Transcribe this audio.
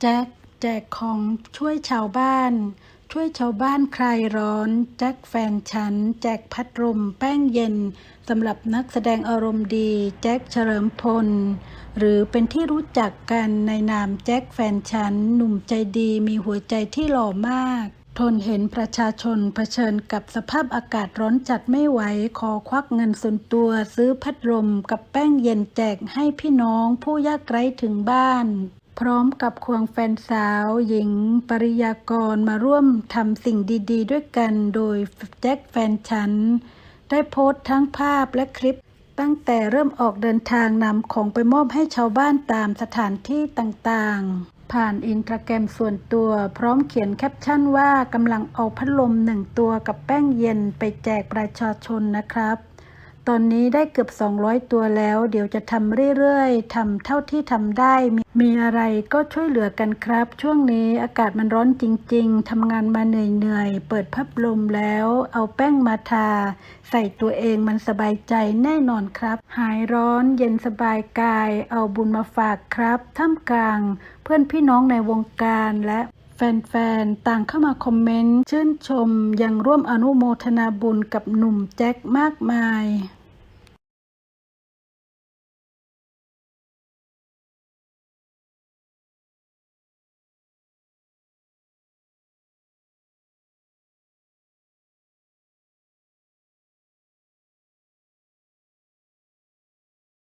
แจ็คแจกของช่วยชาวบ้าน ช่วยชาวบ้านคลายร้อน แจ็คแฟนฉัน แจกพัดลมแป้งเย็นสำหรับนักแสดงอารมณ์ดี แจ็คเฉลิมพล หรือเป็นที่รู้จักกันในนามแจ็คแฟนฉัน หนุ่มใจดีมีหัวใจที่หล่อมาก ทนเห็นประชาชนเผชิญกับสภาพอากาศร้อนจัดไม่ไหว ขอควักเงินส่วนตัวซื้อพัดลมกับแป้งเย็นแจกให้พี่น้องผู้ยากไร้ถึงบ้าน พร้อมกับควงแฟนสาว หญิงปริยากรมาร่วมทำสิ่งดีๆ ด้วยกันโดยแจ็คแฟนฉัน ได้โพสต์ทั้งภาพและคลิป ตั้งแต่เริ่มออกเดินทางนำของไปมอบให้ชาวบ้านตามสถานที่ต่างๆ ผ่านอินสตาแกรมส่วนตัว พร้อมเขียนแคปชั่นว่ากำลังเอาพัดลมหนึ่งตัวกับแป้งเย็นไปแจกประชาชนนะครับ ตอนนี้ได้เกือบ 200 ตัวแล้ว เดี๋ยวจะทำเรื่อยๆทำเท่าที่ทำได้มีมีอะไรก็ช่วยเหลือกันครับ ช่วงนี้อากาศมันร้อนจริง ๆทำงานมาเหนื่อยๆ เปิดพัดลมแล้ว เอาแป้งมาทา ใส่ตัวเองมันสบายใจแน่นอนครับ หายร้อนเย็นสบายกาย เอาบุญมาฝากครับ ท่ามกลาง เพื่อนพี่น้องในวงการและ แฟนๆ ต่างเข้ามาคอมเมนต์ ชื่นชมยังร่วมอนุโมทนาบุญกับหนุ่มแจ็คมากมาย